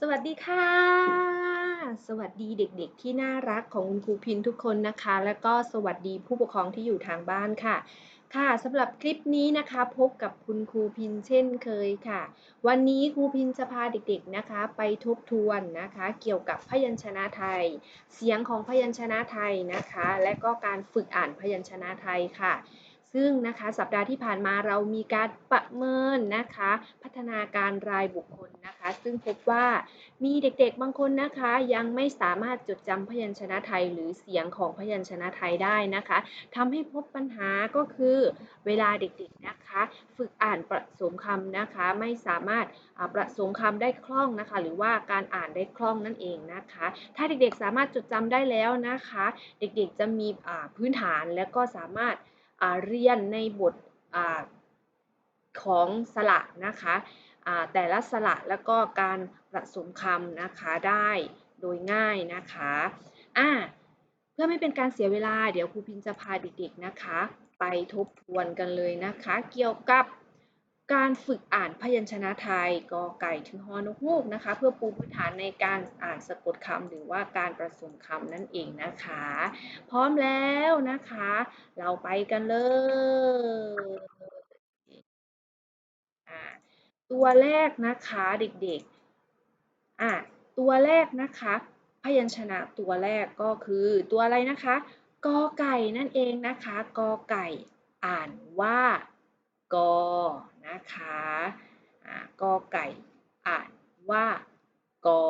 สวัสดีค่ะ สวัสดีเด็กๆ ที่น่ารักของคุณครูพินทุกคนนะคะ และก็สวัสดีผู้ปกครองที่อยู่ทางบ้านค่ะ ค่ะสำหรับคลิปนี้นะคะพบกับคุณครูพินเช่นเคยค่ะ วันนี้ครูพินจะพาเด็กๆนะคะ ไปทบทวนนะคะ เกี่ยวกับพยัญชนะไทย เสียงของพยัญชนะไทยนะคะ และก็การฝึกอ่านพยัญชนะไทยค่ะ ซึ่งนะคะสัปดาห์ที่ผ่านมาเรามีการประเมินนะคะ พัฒนาการรายบุคคลนะคะ ซึ่งพบว่ามีเด็กๆบางคนนะคะ ยังไม่สามารถจดจำพยัญชนะไทย หรือเสียงของพยัญชนะไทยได้นะคะทำให้พบปัญหาก็คือเวลาเด็กๆนะคะ ฝึกอ่านประสมคำนะคะ ไม่สามารถประสมคำได้คล่องนะคะ หรือว่าการอ่านได้คล่องนั่นเองนะคะ ถ้าเด็กๆสามารถจดจำได้แล้วนะคะ เด็กๆจะมีพื้นฐานและก็สามารถ เรียนในบทของสระนะคะแต่ละสระแล้วก็การผสมคำนะคะได้โดยง่ายนะคะอ่าเพื่อไม่เป็นการเสียเวลา เดี๋ยวครูพินจะพาเด็กๆนะคะ ไปทบทวนกันเลยนะคะ เกี่ยวกับ การฝึกอ่านพยัญชนะไทยกอไก่ถึงฮอนกฮูกนะคะ เพื่อปูพื้นฐานในการอ่านสะกดคำหรือว่าการผสมคำนั่นเองนะคะ พร้อมแล้วนะคะ เราไปกันเลยตัวแรกนะคะเด็กๆอะตัวแรกนะคะ พยัญชนะตัวแรกก็คือตัวอะไรนะคะกอไก่นั่นเองนะคะกอไก่ อ่านว่ากอ นะคะกอไก่อ่านว่ากอ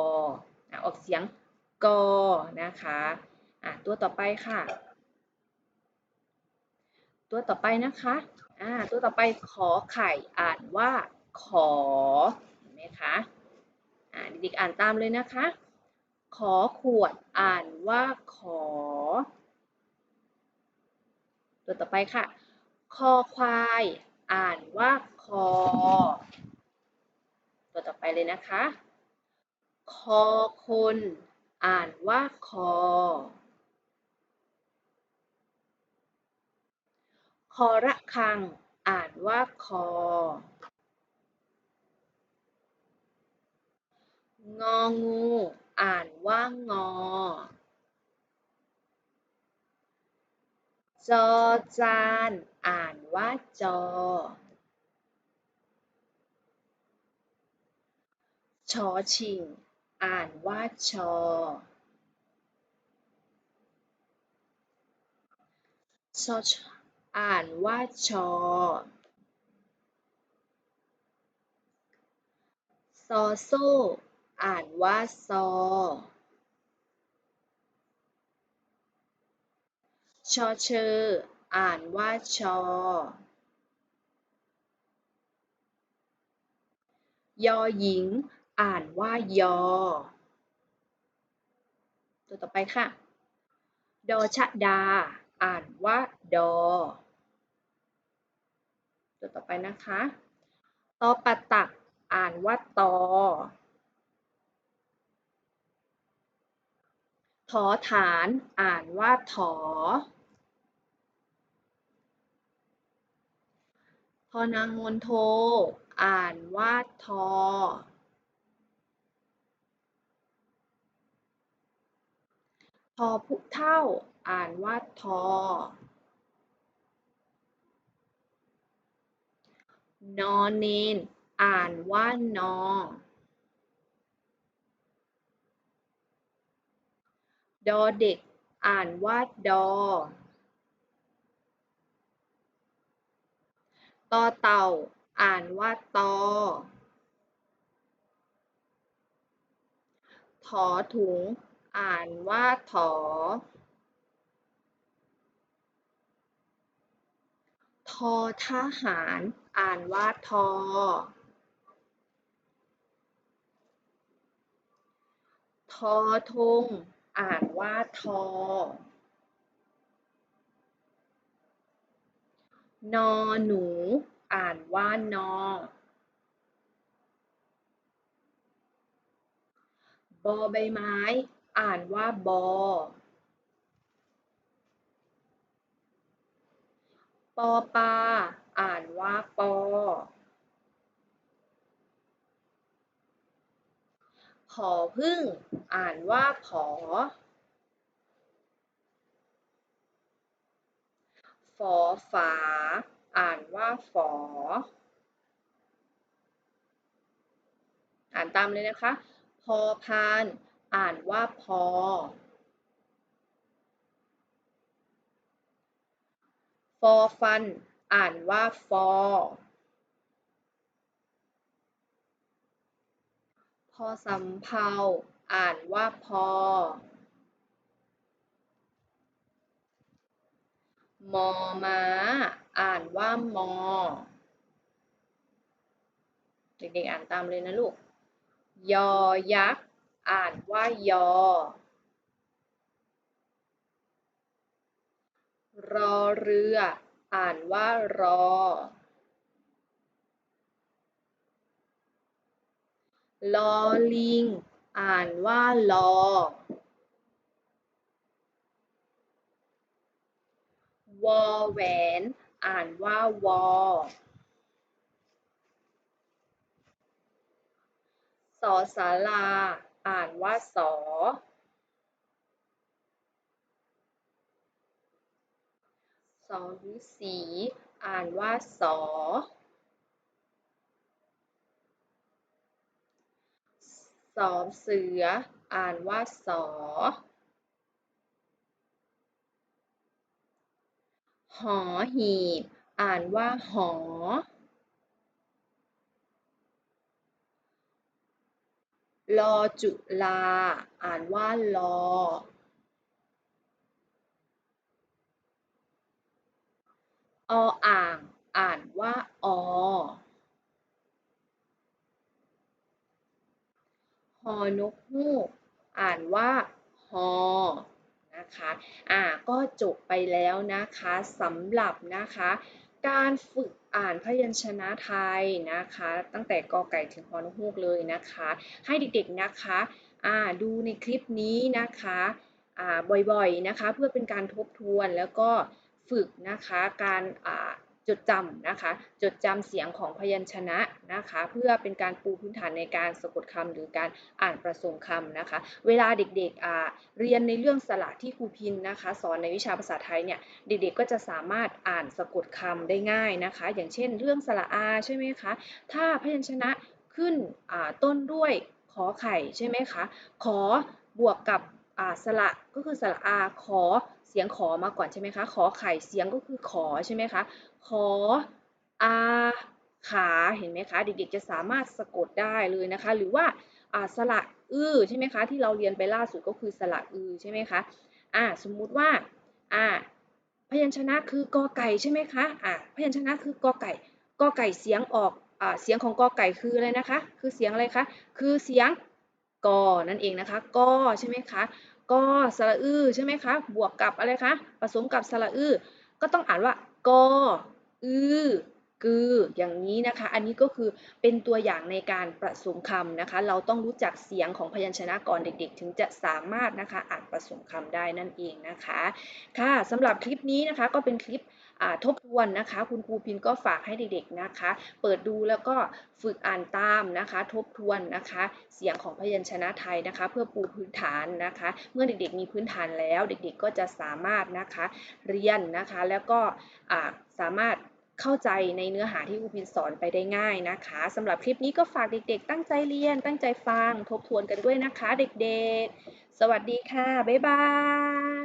ออกเสียงกอนะคะตัวต่อไปค่ะ ตัวต่อไปนะคะตัวต่อไปขอไข่อ่านว่าขอเห็นไหมคะเด็กๆอ่านตามเลยนะคะ ขอขวดอ่านว่าขอ ตัวต่อไปค่ะ คอควายอ่านว่าค คอ ตัวต่อไปเลยนะคะ คอคน อ่านว่าคอ คอระคัง อ่านว่าคององู อ่านว่างอ จอจาน อ่านว่าจอ ชอชิง อ่านว่าชอ ชอชอ่านว่าชอซอโซ อ่านว่าซอ ชอเชอ อ่านว่าชอยอหญิง อ่านว่ายอ ตัวต่อไปค่ะ ดอชะดา อ่านว่าดอ ตัวต่อไปนะคะ ตอปะตัก อ่านว่าตอถอฐานอ่านว่าถอทอนางมนโท อ่านว่าทอ ทอผู้เท่า อ่านว่าทอ นอนเนน อ่านว่านอ ดอเด็ก อ่านว่าดอ ตอเต่า อ่านว่าตอถอถุง อ่านว่าถอ ทอทหาร อ่านว่าทอ ทอทง อ่านว่าทอนอหนู อ่านว่านอบอใบไม้ อ่านว่าบอปอปา อ่านว่าปอพอพึ่ง อ่านว่าผอ ฝอฝา อ่านว่าฝอ อ่านตามเลยนะคะ พอพาน อ่านว่าพอ ฟอฟัน อ่านว่าฟอ พอสำเภาอ่านว่าพอ มอมาอ่านว่ามอ เด็กๆอ่านตามเลยนะลูก ยอยักษ อ่านว่ายอ รอเรือ อ่านว่ารอ ลอลิง อ่านว่าลอ วอแหวน อ่านว่าวอ ส อสาลาอ่านว่าสอ สอฤษีอ่านว่าสอ สอเสือ อ่านว่าสอ หอหีบ อ่านว่าหอ ลอจุลา อ่านว่าลอ ออ่าง อ่านว่าอฮอนกฮูก อ่านว่าฮอนะคะ อ่า ก็จบไปแล้วนะคะสำหรับนะคะ การฝึก อ่านพยัญชนะไทยนะคะ ตั้งแต่กอไก่ถึงฮอนฮูกเลยนะคะ ให้เด็กๆนะคะอ่าดูในคลิปนี้นะคะอ่าบ่อยๆนะคะ เพื่อเป็นการทบทวนแล้วก็ฝึกนะคะการอ่า จดจำนะคะ จดจำเสียงของพยัญชนะนะคะ เพื่อเป็นการปูพื้นฐานในการสะกดคำหรือการอ่านประสมคำนะคะ เวลาเด็กๆเรียนในเรื่องสระที่ครูพินนะคะ สอนในวิชาภาษาไทยเนี่ยเด็กๆก็จะสามารถอ่านสะกดคำได้ง่ายนะคะ อย่างเช่น เรื่องสระอาใช่ไหมคะ ถ้าพยัญชนะขึ้นต้นด้วยขอไข่ใช่ไหมคะขอบวกกับสระก็คือสระอาขอเสียงขอมาก่อนใช่ไหมคะ ขอไข่เสียงก็คือขอใช่ไหมคะ ขออาขาเห็นไหมคะ เด็กๆจะสามารถสะกดได้เลยนะคะ หรือว่าสระอือใช่ไหมคะ ที่เราเรียนไปล่าสุดก็คือสระอือใช่ไหมคะอ่าสมมุติว่าอ่าพยัญชนะคือกอไก่ใช่ไหมคะอ่าพยัญชนะคือกอไก่กอไก่เสียงออกอ่าเสียงของกอไก่คืออะไรนะคะ คือเสียงอะไรคะคือเสียงกอนั่นเองนะคะกอใช่ไหมคะกอสระอือใช่ไหมคะบวกกับอะไรคะผสมกับสระอือก็ต้องอ่านว่ากอ อือ กืออย่างนี้นะคะ อันนี้ก็คือเป็นตัวอย่างในการประสมคำนะคะ เราต้องรู้จักเสียงของพยัญชนะก่อนเด็ก ๆ ถึงจะสามารถนะคะอ่านประสมคำได้นั่นเองนะคะ ค่ะสำหรับคลิปนี้นะคะก็เป็นคลิปทบทวนนะคะ คุณครูพินก็ฝากให้เด็กๆนะคะ เปิดดูแล้วก็ฝึกอ่านตามนะคะ ทบทวนนะคะ เสียงของพยัญชนะไทยนะคะ เพื่อปูพื้นฐานนะคะ เมื่อเด็กๆมีพื้นฐานแล้ว เด็กๆก็จะสามารถนะคะเรียนนะคะ แล้วก็สามารถ เข้าใจในเนื้อหาที่ครูพินสอนไปได้ง่ายนะคะสำหรับคลิปนี้ก็ฝากเด็กๆ ตั้งใจเรียน ตั้งใจฟัง ทบทวนกันด้วยนะคะเด็กๆ สวัสดีค่ะ บ๊ายบาย